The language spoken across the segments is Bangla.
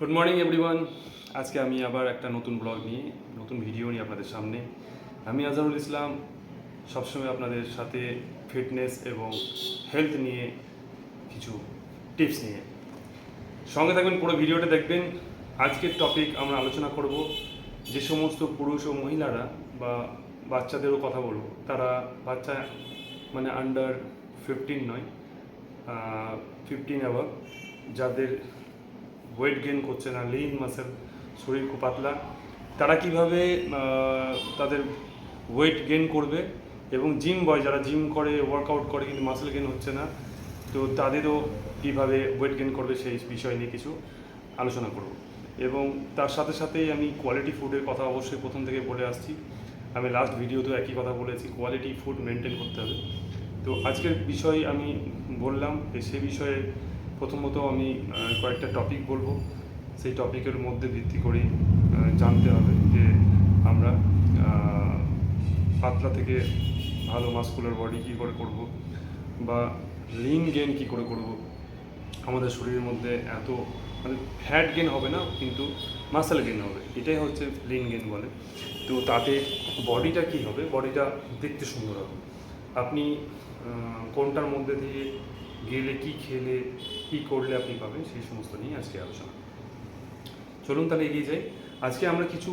গুড মর্নিং এভরিওয়ান আজকে আমি আবার একটা নতুন ব্লগ নিয়ে, নতুন ভিডিও নিয়ে আপনাদের সামনে। আমি আজহারুল ইসলাম, সবসময় আপনাদের সাথে ফিটনেস এবং হেলথ নিয়ে কিছু টিপস নিয়ে। সঙ্গে থাকবেন পুরো ভিডিওটা দেখবেন। আজকের টপিক আমরা আলোচনা করব যে সমস্ত পুরুষ ও মহিলারা বা বাচ্চাদেরও কথা বলব। তারা বাচ্চা মানে আন্ডার ফিফটিন নয় ফিফটিন অ্যাভাব যাদের ওয়েট গেইন করছে না লিন মাসেল শরীর খুব পাতলা। তারা কীভাবে তাদের ওয়েট গেন করবে? এবং জিম বয় যারা জিম করে ওয়ার্কআউট করে, কিন্তু মাসেল গেন হচ্ছে না, তো তাদেরও কীভাবে ওয়েট গেইন করবে সেই বিষয় নিয়ে কিছু আলোচনা করব। এবং তার সাথে সাথেই আমি কোয়ালিটি ফুডের কথা অবশ্যই প্রথম থেকে বলে আসছি। আমি লাস্ট ভিডিওতেও একই কথা বলেছি কোয়ালিটি ফুড মেনটেন করতে হবে। তো আজকের বিষয় আমি বললাম, সে বিষয়ে প্রথমত আমি কয়েকটা টপিক বলব। সেই টপিকের মধ্যে ভিত্তি করেই জানতে হবে যে আমরা পাতলা থেকে ভালো মাস্কুলার বডি কী করে করব বা লিন গেন কী করে করব। আমাদের শরীরের মধ্যে এত মানে ফ্যাট গেন হবে না, কিন্তু মাসেল গেন হবে। এটাই হচ্ছে লিন গেন বলে। তো তাতে বডিটা কি হবে? বডিটা দেখতে সুন্দর হবে। আপনি কোনটার মধ্যে দিয়ে গেলে কি খেলে, কি করলে আপনি পাবেন, সেই সমস্ত নিয়ে আজকে আলোচনা। চলুন তাহলে এগিয়ে যাই। আজকে আমরা কিছু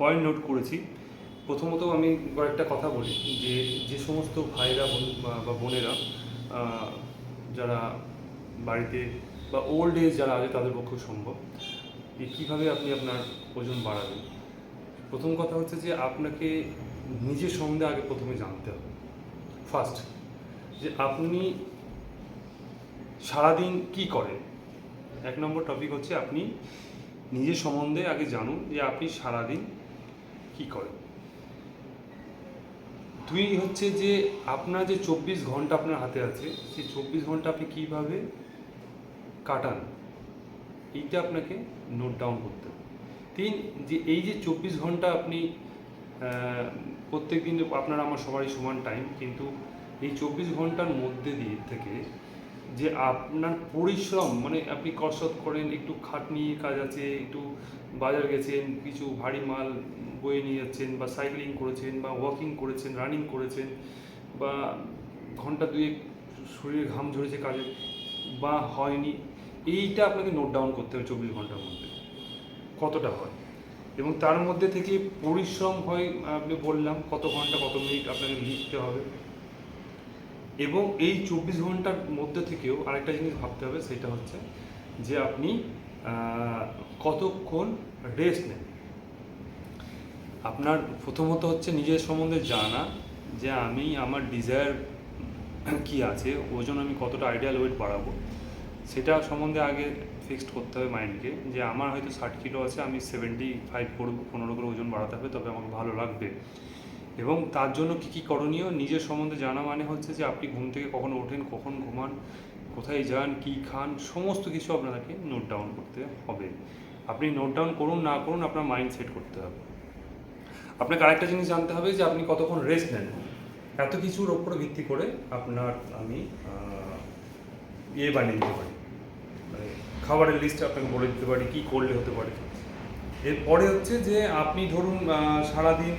পয়েন্ট নোট করেছি। প্রথমত আমি কয়েকটা কথা বলি, যে যে সমস্ত ভাইরা বা বোনেরা যারা বাড়িতে বা ওল্ড এজ যারা আছে, তাদের পক্ষে সম্ভব। যে কীভাবে আপনি আপনার ওজন বাড়াবেন। প্রথম কথা হচ্ছে যে আপনাকে নিজের সম্বন্ধে আগে প্রথমে জানতে হবে। ফার্স্ট যে আপনি সারাদিন কি করেন? এক নম্বর টপিক হচ্ছে আপনি নিজের সম্বন্ধে আগে জানুন যে আপনি সারাদিন কি করেন। দুই হচ্ছে যে আপনার যে চব্বিশ ঘণ্টা আপনার হাতে আছে, সেই চব্বিশ ঘণ্টা আপনি কীভাবে কাটান, এইটা আপনাকে নোট ডাউন করতে হবে। তিন, যে এই যে চব্বিশ ঘণ্টা আপনি প্রত্যেক দিন আপনার আমার সবারই সমান টাইম কিন্তু এই চব্বিশ ঘণ্টার মধ্যে দিয়ে থেকে যে আপনার পরিশ্রম মানে আপনি কসরত করেন, একটু খাটনি কাজ আছে, একটু বাজার গেছেন, কিছু ভারী মাল বয়ে নিয়ে যাচ্ছেন বা সাইক্লিং করেছেন বা ওয়াকিং করেছেন রানিং করেছেন বা ঘণ্টা দুয়েক শরীরে ঘাম ঝরেছে কাজে বা হয়নি, এইটা আপনাকে নোট ডাউন করতে হবে চব্বিশ ঘণ্টার মধ্যে। কতটা হয়? এবং তার মধ্যে থেকে পরিশ্রম হয় আপনি বললাম কত ঘণ্টা, কত মিনিট আপনাকে লিখতে হবে। এবং এই চব্বিশ ঘণ্টার মধ্যে থেকেও আরেকটা জিনিস ভাবতে হবে, সেটা হচ্ছে যে আপনি কতক্ষণ রেস্ট নেন। আপনার প্রথমত হচ্ছে নিজের সম্বন্ধে জানা যে আমি, আমার ডিজায়ার কি আছে, ওজন আমি কতটা আইডিয়াল ওয়েট বাড়াবো। সেটা সম্বন্ধে আগে ফিক্সড করতে হবে মাইন্ডকে যে আমার হয়তো ষাট কিলো আছে, আমি সেভেন্টি ফাইভ করব পনেরো করে ওজন বাড়াতে হবে, তবে আমাকে ভালো লাগবে। এবং তার জন্য কী কী করণীয়? নিজের সম্বন্ধে জানা মানে হচ্ছে যে আপনি ঘুম থেকে কখন ওঠেন, কখন ঘুমান, কোথায় যান, কী খান, সমস্ত কিছু আপনাকে নোট ডাউন করতে হবে। আপনি নোট ডাউন করুন, না করুন, আপনার মাইন্ড সেট করতে হবে। আপনাকে আরেকটা জিনিস জানতে হবে যে আপনি কতক্ষণ রেস্ট নেন। এত কিছুর ওপর ভিত্তি করে আপনার আমি ইয়ে বানিয়ে দিতে পারি। মানে খাবারের লিস্ট আপনাকে বলে দিতে পারি, কী করলে হতে পারে। এরপরে হচ্ছে যে আপনি ধরুন সারাদিন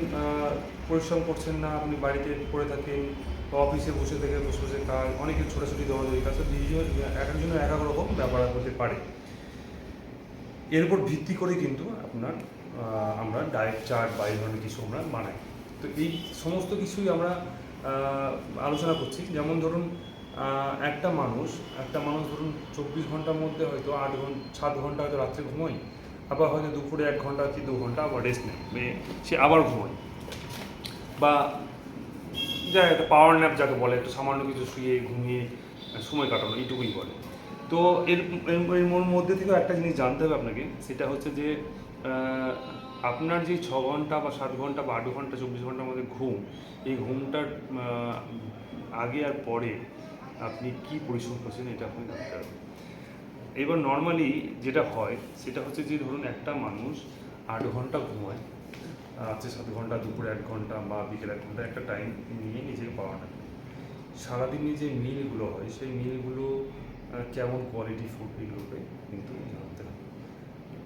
পরিশ্রম করছেন না, আপনি বাড়িতে পড়ে থাকেন বা অফিসে বসে থেকে বসে বসে কাজ, অনেকে ছোটাছুটি দৌড়াদৌড়ি কাজ তো একজনের এক এক রকম ব্যাপার হতে পারে। এর উপর ভিত্তি করে কিন্তু আপনার আমরা ডায়েট চার্ট বা এই ধরনের কিছু আমরা বানাই। তো এই সমস্ত কিছুই আমরা আলোচনা করছি। যেমন ধরুন একটা মানুষ একটা মানুষ ধরুন চব্বিশ ঘণ্টার মধ্যে হয়তো আট ঘণ্টা সাত ঘণ্টা হয়তো রাত্রে ঘুমোয়। আবার হয়তো দুপুরে এক ঘণ্টা কি দু ঘণ্টা আবার রেস্ট নেয়। মানে সে আবার ঘুমোয়। বা যা একটা পাওয়ার ন্যাপ যাকে বলে, একটু সামান্য কিছু শুয়ে ঘুমিয়ে সময় কাটানো, এইটুকুই বলে। তো এর, এর- মধ্যে থেকেও একটা জিনিস জানতে হবে আপনাকে, সেটা হচ্ছে যে আপনার যে ছ ঘণ্টা বা সাত ঘণ্টা বা আট ঘণ্টা, চব্বিশ ঘণ্টার মধ্যে ঘুম, এই ঘুমটার আগে আর পরে আপনি কি পরিশ্রম করছেন, এটা আপনি জানতে হবে। এবার নর্মালি যেটা হয়, সেটা হচ্ছে যে ধরুন একটা মানুষ আট ঘণ্টা ঘুমায়, রাত্রে সাত ঘণ্টা, দুপুরে এক ঘণ্টা বা বিকেল এক ঘণ্টা একটা টাইম নিয়ে নিজেকে পাওয়া না সারাদিনে যে মিলগুলো হয়, সেই মিলগুলো কেমন কোয়ালিটি ফুড এগুলোকে কিন্তু জানতে হবে।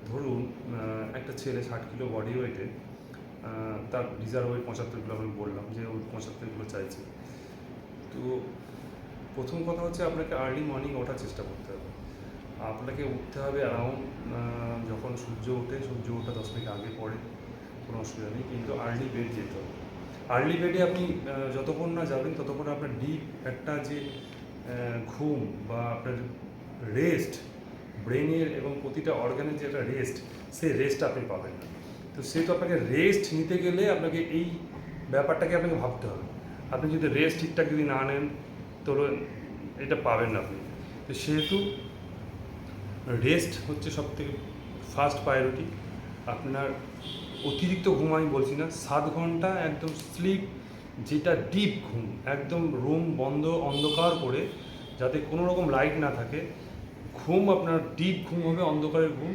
ধরুন একটা ছেলে ষাট কিলো বডি ওয়েটে তার রিজার্ভ ওয়েট পঁচাত্তর কিলো আমি বললাম যে ওই পঁচাত্তর কিলো চাইছে। তো প্রথম কথা হচ্ছে আপনাকে আর্লি মর্নিং ওঠার চেষ্টা করতে হবে। আপনাকে উঠতে হবে অ্যারাউন্ড যখন সূর্য ওঠে, সূর্য ওঠা দশ মিনিট আগে পড়ে, কোনো অসুবিধা নেই, কিন্তু আর্লি বেড যেতে হবে। আর্লি বেডে আপনি যতক্ষণ না যাবেন, ততক্ষণ আপনার ডিপ একটা যে ঘুম বা আপনার রেস্ট ব্রেনের এবং প্রতিটা অর্গানের যে একটা রেস্ট সেই রেস্ট আপনি পাবেন না। তো সেহেতু আপনাকে রেস্ট নিতে গেলে আপনাকে এই ব্যাপারটাকে আপনাকে ভাবতে হবে। আপনি যদি রেস্ট ঠিকঠাক যদি না নেন, তো এটা পাবেন না আপনি। তো সেহেতু রেস্ট হচ্ছে সব থেকে ফার্স্ট প্রায়োরিটি আপনার অতিরিক্ত ঘুম আমি বলছি না, সাত ঘণ্টা একদম স্লিপ যেটা ডিপ ঘুম, একদম রুম বন্ধ, অন্ধকার করে যাতে কোনো রকম লাইট না থাকে, ঘুম আপনার ডিপ ঘুম হবে, অন্ধকারের ঘুম,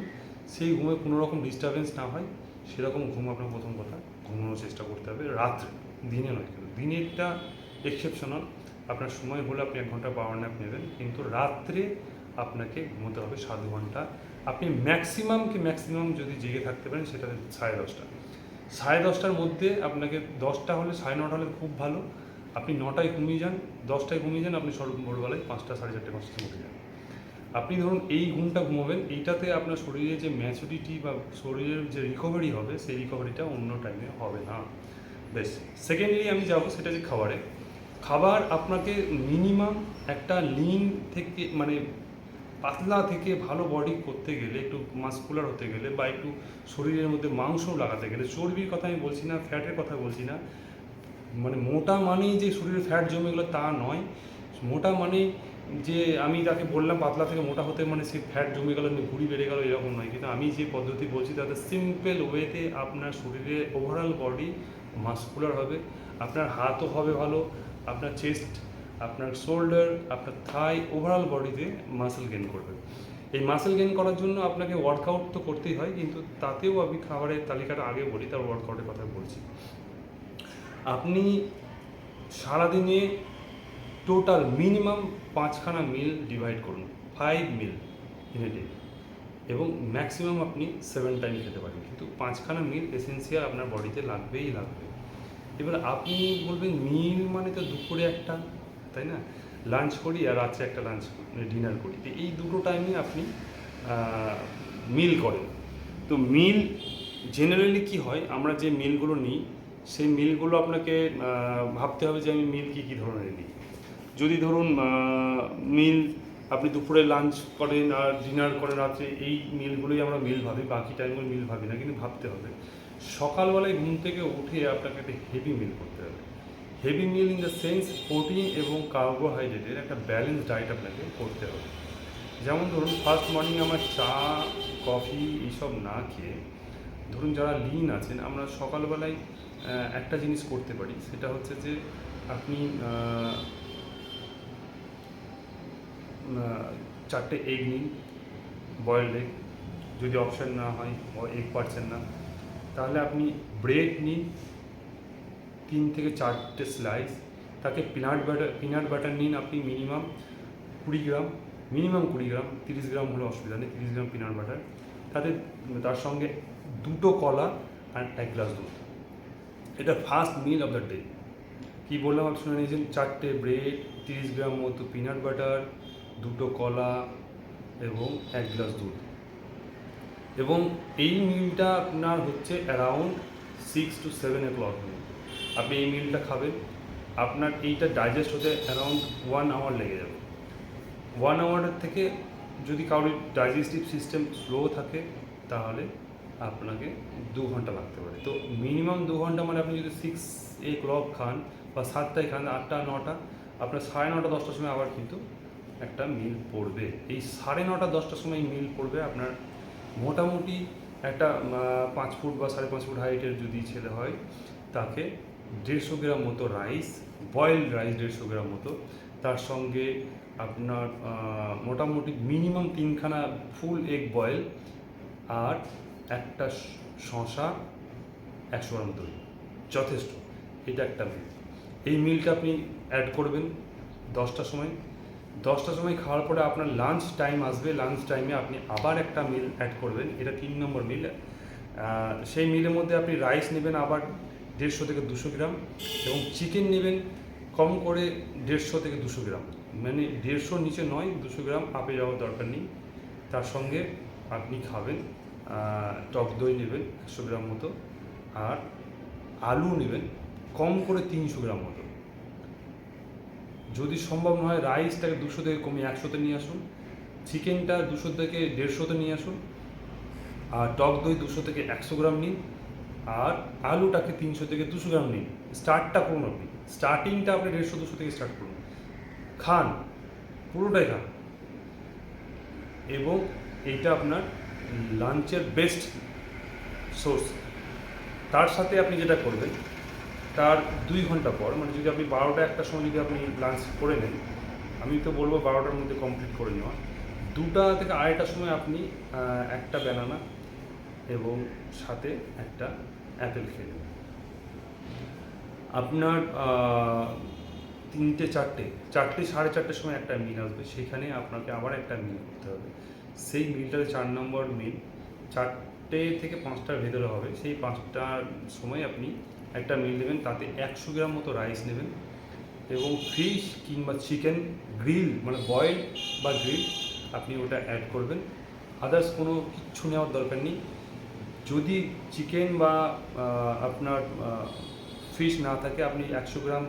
সেই ঘুমে কোনো রকম ডিস্টারবেন্স না হয়, সেরকম ঘুম আপনার প্রথম কথা, ঘুমানোর চেষ্টা করতে হবে রাত্রে, দিনে নয় কিন্তু দিনেরটা এক্সেপশনাল আপনার সময় হলে আপনি এক ঘণ্টা পাওয়ার ন্যাপ নেবেন, কিন্তু রাত্রে আপনাকে ঘুমোতে হবে সাত ঘণ্টা। আপনি ম্যাক্সিমাম কি ম্যাক্সিমাম যদি জেগে থাকতে পারেন সেটা সাড়ে দশটা। সাড়ে দশটার মধ্যে আপনাকে দশটা হলে, সাড়ে নটা হলে খুব ভালো। আপনি নটায় ঘুমিয়ে যান, দশটায় ঘুমিয়ে যান, আপনি ভোরবেলায় পাঁচটা, সাড়ে চারটে পাঁচটা উঠে যান। আপনি ধরুন এই ঘুমটা ঘুমাবেন, এইটাতে আপনার শরীরে যে ম্যাচুরিটি বা শরীরের যে রিকভারি হবে, সেই রিকভারিটা অন্য টাইমে হবে না। বেশ সেকেন্ডলি আমি যাব সেটা যে খাবারে। খাবার আপনাকে মিনিমাম একটা লিন থেকে মানে পাতলা থেকে ভালো বডি করতে গেলে, একটু মাস্কুলার হতে গেলে বা একটু শরীরের মধ্যে মাংস লাগাতে গেলে, চর্বির কথা আমি বলছি না, ফ্যাটের কথা বলছি না মানে মোটা মানেই যে শরীরে ফ্যাট জমে গেলো তা নয়, মোটা মানে যে আমি তাকে বললাম পাতলা থেকে মোটা হতে মানে সে ফ্যাট জমে গেল ঘুড়ি বেড়ে গেল এরকম নয়, কিন্তু আমি যে পদ্ধতি বলছি তাতে সিম্পল ওয়েতে আপনার শরীরে ওভারঅল বডি মাস্কুলার হবে, আপনার হাতও হবে ভালো, আপনার চেস্ট আপনার শোল্ডার, আপনার থাই ওভারঅল বডিতে মাসেল গেন করবে। এই মাসেল গেন করার জন্য আপনাকে ওয়ার্কআউট তো করতেই হয়, কিন্তু তাতেও আমি খাবারের তালিকাটা আগে বলি তার ওয়ার্কআউটের কথা বলছি। আপনি সারাদিনে টোটাল মিনিমাম পাঁচখানা মিল ডিভাইড করুন five meal in a day এবং ম্যাক্সিমাম আপনি সেভেন টাইম খেতে পারেন, কিন্তু পাঁচখানা মিল এসেন্সিয়াল আপনার বডিতে লাগবেই লাগবে। এবার আপনি বলবেন মিল মানে তো দুপুরে একটা তাই না? লাঞ্চ করি আর রাত্রে একটা লাঞ্চ ডিনার করি। তো এই দুটো টাইমে আপনি মিল করেন। তো মিল জেনারেলি কি হয়, আমরা যে মিলগুলো নিই, সেই মিলগুলো আপনাকে ভাবতে হবে যে আমি মিল কী কী ধরনের নিই। যদি ধরুন মিল আপনি দুপুরে লাঞ্চ করেন আর ডিনার করেন রাত্রে, এই মিলগুলোই আমরা মিল ভাবি, বাকি টাইমগুলো মিল ভাবি না, কিন্তু ভাবতে হবে। সকালবেলায় ঘুম থেকে উঠে আপনাকে একটা হেভি মিল করতে হবে। Heavy meal in the sense protein এবং কার্বোহাইড্রেটের একটা ব্যালেন্স ডায়েট আপনাকে করতে হবে। যেমন ধরুন ফার্স্ট মর্নিং আমার চা কফি এইসব না খেয়ে, ধরুন যারা লিন আছেন, আমরা সকালবেলায় একটা জিনিস করতে পারি, সেটা হচ্ছে যে আপনি চারটে এগ নিন বয়েলড এগ যদি অপশান না হয় এগ পাচ্ছেন না, তাহলে আপনি ব্রেড নিন তিন থেকে চারটে স্লাইস তাকে পিনাট বাটার পিনাট বাটার নিন আপনি মিনিমাম কুড়ি গ্রাম মিনিমাম কুড়ি গ্রাম, তিরিশ গ্রাম হলে অসুবিধা নেই, তিরিশ গ্রাম পিনাট বাটার তাতে তার সঙ্গে দুটো কলা আর এক গ্লাস দুধ। এটা first meal of the day কী বললাম আপনি শুনে নিয়েছেন? চারটে ব্রেড তিরিশ গ্রাম মতো পিনাট বাটার দুটো কলা এবং এক গ্লাস দুধ। এবং এই মিলটা আপনার হচ্ছে around six to seven o'clock আপনি এই মিলটা খাবেন, আপনার এইটা ডাইজেস্ট হতে অ্যারাউন্ড ওয়ান আওয়ার লেগে যাবে। ওয়ান আওয়ারের থেকে যদি কারোর ডাইজেস্টিভ সিস্টেম স্লো থাকে, তাহলে আপনাকে দু ঘণ্টা লাগতে পারে। তো মিনিমাম দু ঘণ্টা মানে আপনি যদি সিক্স এ ক্লক খান বা সাতটায় খান, আটটা, নটা, আপনার সাড়ে নটা, দশটার সময় আবার কিন্তু একটা মিল পড়বে। এই সাড়ে নটা, দশটার সময় মিল পড়বে আপনার মোটামুটি একটা পাঁচ ফুট বা সাড়ে পাঁচ ফুট হাইটের যদি ছেলে হয়, তাকে দেড়শো গ্রাম মতো রাইস, বয়েলড রাইস দেড়শো গ্রাম মতো। তার সঙ্গে আপনার মোটামুটি মিনিমাম তিনখানা ফুল এগ বয়েল আর একটা শশা একশো গ্রাম দই। যথেষ্ট। এটা একটা মিল এই মিলটা আপনি অ্যাড করবেন দশটার সময়। দশটার সময় খাওয়ার পরে আপনার লাঞ্চ টাইম আসবে। লাঞ্চ টাইমে আপনি আবার একটা মিল অ্যাড করবেন। এটা তিন নম্বর মিল সেই মিলের মধ্যে আপনি রাইস নেবেন আবার দেড়শো থেকে দুশো গ্রাম এবং চিকেন নেবেন কম করে দেড়শো থেকে দুশো গ্রাম। মানে দেড়শোর নিচে নয়, দুশো গ্রাম আপে যাওয়ার দরকার নেই। তার সঙ্গে আপনি খাবেন টক দই নেবেন একশো গ্রাম মতো আর আলু নেবেন কম করে তিনশো গ্রাম মতো। যদি সম্ভব না হয় রাইসটাকে দুশো থেকে কমিয়ে একশোতে নিয়ে আসুন, চিকেনটা দুশো থেকে দেড়শোতে নিয়ে আসুন, আর টক দই দুশো থেকে একশো গ্রাম নিন। আর আলুটাকে তিনশো থেকে দুশো গ্রাম নিন। স্টার্টটা করুন আপনি। স্টার্টিংটা আপনি দেড়শো, দুশো থেকে স্টার্ট করুন। খান, পুরোটাই খান। এবং এইটা আপনার লাঞ্চের বেস্ট সোর্স তার সাথে আপনি যেটা করবেন, তার দুই ঘণ্টা পর মানে যদি আপনি বারোটা একটা সময় যদি আপনি লাঞ্চ করে নেন, আমি তো বলব বারোটার মধ্যে কমপ্লিট করে নেওয়া। দুটা থেকে আড়াইটার সময় আপনি একটা ব্যানানা এবং সাথে একটা অ্যাপেল আপনার তিনটে, চারটে চারটে, সাড়ে চারটের সময় একটা মিল আসবে। সেখানে আপনাকে আবার একটা মিল করতে হবে। সেই মিলটাতে চার নম্বর মিল চারটে থেকে পাঁচটার ভেতরে হবে। সেই পাঁচটার সময় আপনি একটা মিল নেবেন তাতে একশো গ্রাম মতো রাইস নেবেন এবং ফিশ কিংবা চিকেন গ্রিল মানে বয়েল বা গ্রিল আপনি ওটা অ্যাড করবেন। আদার্স কোনো কিচ্ছু নেওয়ার দরকার নেই। যদি চিকেন বা আপনার ফিশ না থাকে, আপনি একশো গ্রাম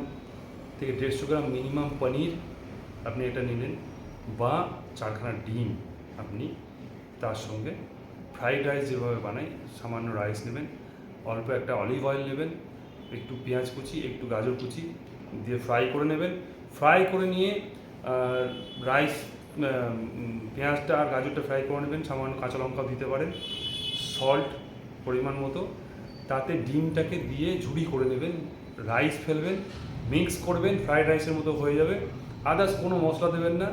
থেকে দেড়শো গ্রাম মিনিমাম পনির আপনি এটা নিলেন বা চারখানা ডিম আপনি তার সঙ্গে ফ্রাইড রাইস যেভাবে বানাই, সামান্য রাইস নেবেন, অল্প একটা অলিভ অয়েল নেবেন, একটু পেঁয়াজ কুচি, একটু গাজর কুচি দিয়ে ফ্রাই করে নেবেন। ফ্রাই করে নিয়ে রাইস পেঁয়াজটা আর গাজরটা ফ্রাই করে নেবেন, সামান্য কাঁচা লঙ্কা দিতে পারেন সল্ট পরিমাণ মতো, তাতে ডিমটাকে দিয়ে ঝুড়ি করে নেবেন রাইস ফেলবেন মিক্স করবেন ফ্রাইড রাইসের মতো হয়ে যাবে। আদার্স কোনো মশলা দেবেন না,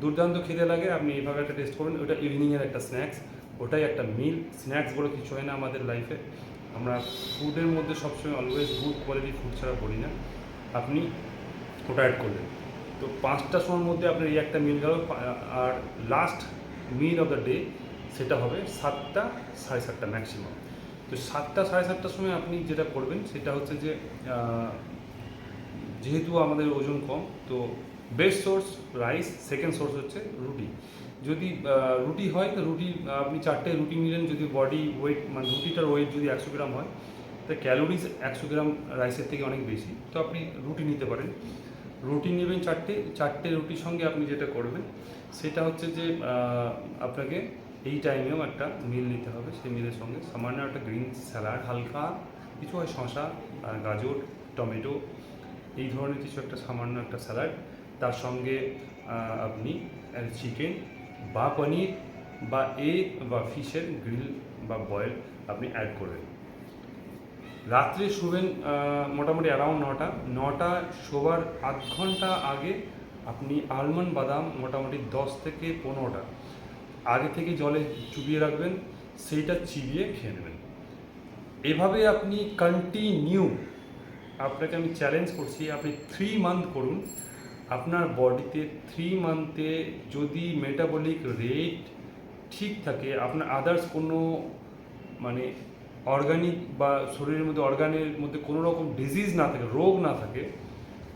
দুর্দান্ত খেতে লাগে, আপনি এইভাবে একটা টেস্ট করবেন। ওটা ইভিনিংয়ের একটা স্ন্যাক্স ওটাই একটা মিল স্ন্যাক্স বলে কিছু হয় না আমাদের লাইফে আমরা ফুডের মধ্যে সবসময় অলওয়েজ গুড কোয়ালিটি ফুড ছাড়া করি না। আপনি ওটা অ্যাড করলেন তো পাঁচটা সময়ের মধ্যে আপনার এই একটা মিল গেল। আর last meal of the day সেটা হবে সাতটা, সাড়ে সাতটা ম্যাক্সিমাম তো সাতটা, সাড়ে সাতটার সময় আপনি যেটা করবেন সেটা হচ্ছে যে যেহেতু আমাদের ওজন কম, তো best source rice second source হচ্ছে রুটি। যদি রুটি হয়, তো রুটি, আপনি চারটে রুটি নিলেন, যদি বডি ওয়েট মানে রুটিটার ওয়েট যদি একশো গ্রাম হয়, তো ক্যালোরিজ একশো গ্রাম রাইসের থেকে অনেক বেশি। তো আপনি রুটি নিতে পারেন। রুটি নেবেন চারটে চারটে রুটির সঙ্গে আপনি যেটা করবেন, সেটা হচ্ছে যে আপনাকে এই টাইমেও একটা মিল নিতে হবে। সেই মিলের সঙ্গে সামান্য একটা গ্রিন স্যালাড হালকা কিছু হয় শশা গাজর, টমেটো, এই ধরনের কিছু একটা সামান্য একটা স্যালাড তার সঙ্গে আপনি চিকেন বা পনির বা এগ বা ফিশের গ্রিল বা বয়েল আপনি অ্যাড করবেন। রাত্রে শোবেন মোটামুটি অ্যারাউন্ড নটা। নটা শোবার আধ ঘণ্টা আগে আপনি আলমন্ড বাদাম মোটামুটি দশ থেকে পনেরোটা আগে থেকে জলে চুবিয়ে রাখবেন সেইটা চিবিয়ে খেয়ে নেবেন। এভাবে আপনি কন্টিনিউ আপনাকে আমি চ্যালেঞ্জ করছি, আপনি থ্রি মান্থ করুন। আপনার বডিতে থ্রি মান্থে যদি মেটাবলিক রেট ঠিক থাকে, আপনার আদার্স কোনো মানে অর্গানিক বা শরীরের মধ্যে অর্গানের মধ্যে কোনো রকম ডিজিজ না থাকে, রোগ না থাকে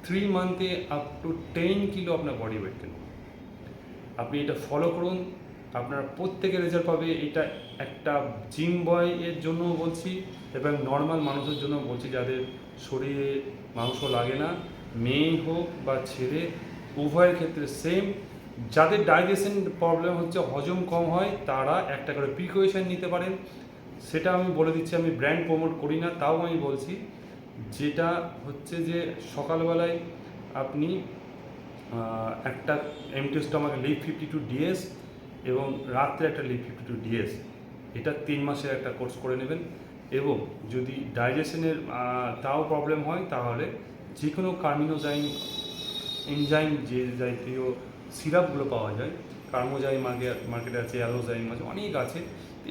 থ্রি মান্থে আপ টু টেন কিলো আপনার বডি ওয়েট কেন আপনি এটা ফলো করুন আপনার প্রত্যেকের রেজাল্ট পাবে। এটা একটা জিম বয় এর জন্য বলছি এবং নর্মাল মানুষের জন্য বলছি। যাদের শরীরে মাংস লাগে না, মেয়ে হোক বা ছেলে, উভয়ের ক্ষেত্রে সেম যাদের ডাইজেশন প্রবলেম হচ্ছে, হজম কম হয়, তারা একটা করে প্রিকশন নিতে পারেন। সেটা আমি বলে দিচ্ছি, আমি ব্র্যান্ড প্রমোট করি না, তাও আমি বলছি। যেটা হচ্ছে যে সকালবেলায় আপনি একটা এমটি আমাকে লিভ ফিফটি টু ডিএস এবং রাত্রে একটা লিভ ফিফটি টু ডিএস এটা তিন মাসের একটা কোর্স করে নেবেন এবং যদি ডাইজেশনের তাও প্রবলেম হয় তাহলে যে কোনো কার্মিনোজাইম, এনজাইম যে জাতীয় সিরাপগুলো পাওয়া যায়, কার্মোজাইম আগে মার্কেটে আছে, অ্যালোজাইম আছে, অনেক আছে,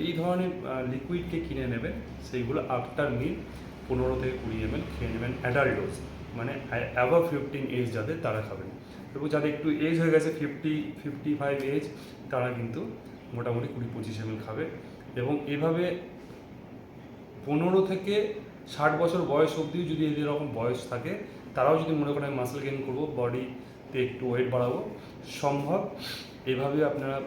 এই ধরনের লিকুইডকে কিনে নেবেন, সেইগুলো আফটার মিল পনেরো থেকে কুড়ি এম খেয়ে নেবেন অ্যাডাল্ট ডোজ মানে অ্যাভাব ফিফটিন এজ যাদের তারা খাবেন। এবং যাদের একটু এজ হয়ে গেছে ফিফটি ফিফটি ফাইভ এজ তারা কিন্তু মোটামুটি কুড়ি পঁচিশ এম খাবে। এবং এভাবে পনেরো থেকে ষাট বছর বয়স অবধিও যদি এই রকম বয়স থাকে, তারাও যদি মনে করেন মাসেল গেইন করব বডিতে একটু ওয়েট বাড়াবো, সম্ভব। এভাবে আপনারা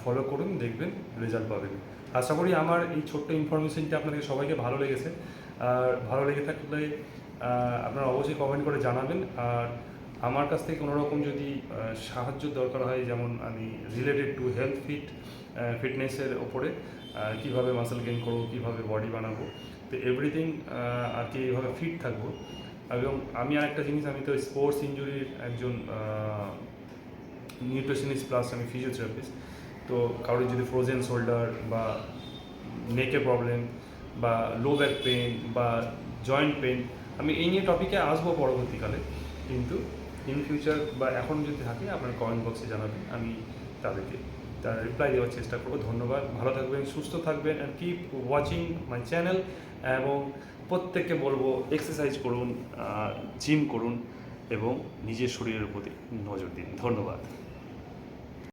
ফলো করুন, দেখবেন রেজাল্ট পাবেন। আশা করি আমার এই ছোট্ট ইনফরমেশনটি আপনাদের সবাইকে ভালো লেগেছে। আর ভালো লেগে থাকলে আপনারা অবশ্যই কমেন্ট করে জানাবেন। আর আমার কাছ থেকে কোনো রকম যদি সাহায্য দরকার হয়, যেমন আমি রিলেটেড টু হেলথ ফিট ফিটনেসের ওপরে কীভাবে মাসেল গেইন করব, কীভাবে বডি বানাবো, তো এভরিথিং আর কি এইভাবে ফিট থাকব। এবং আমি আর একটা জিনিস, আমি তো স্পোর্টস ইঞ্জুরির একজন নিউট্রিশনিস্ট প্লাস আমি ফিজিওথেরাপিস্ট তো কারোর যদি ফ্রোজেন শোল্ডার বা নেকে প্রবলেম বা লো ব্যাক পেন বা জয়েন্ট পেন আমি এই নিয়ে টপিকে আসব পরবর্তীকালে, কিন্তু ইন ফিউচার বা এখন যদি থাকে, আপনার কমেন্ট বক্সে জানাবেন, আমি তাদেরকে তার রিপ্লাই দেওয়ার চেষ্টা করব। ধন্যবাদ, ভালো থাকবেন, সুস্থ থাকবেন and keep watching my channel এবং প্রত্যেককে বলব এক্সারসাইজ করুন জিম করুন, এবং নিজের শরীরের প্রতি নজর দিন। ধন্যবাদ।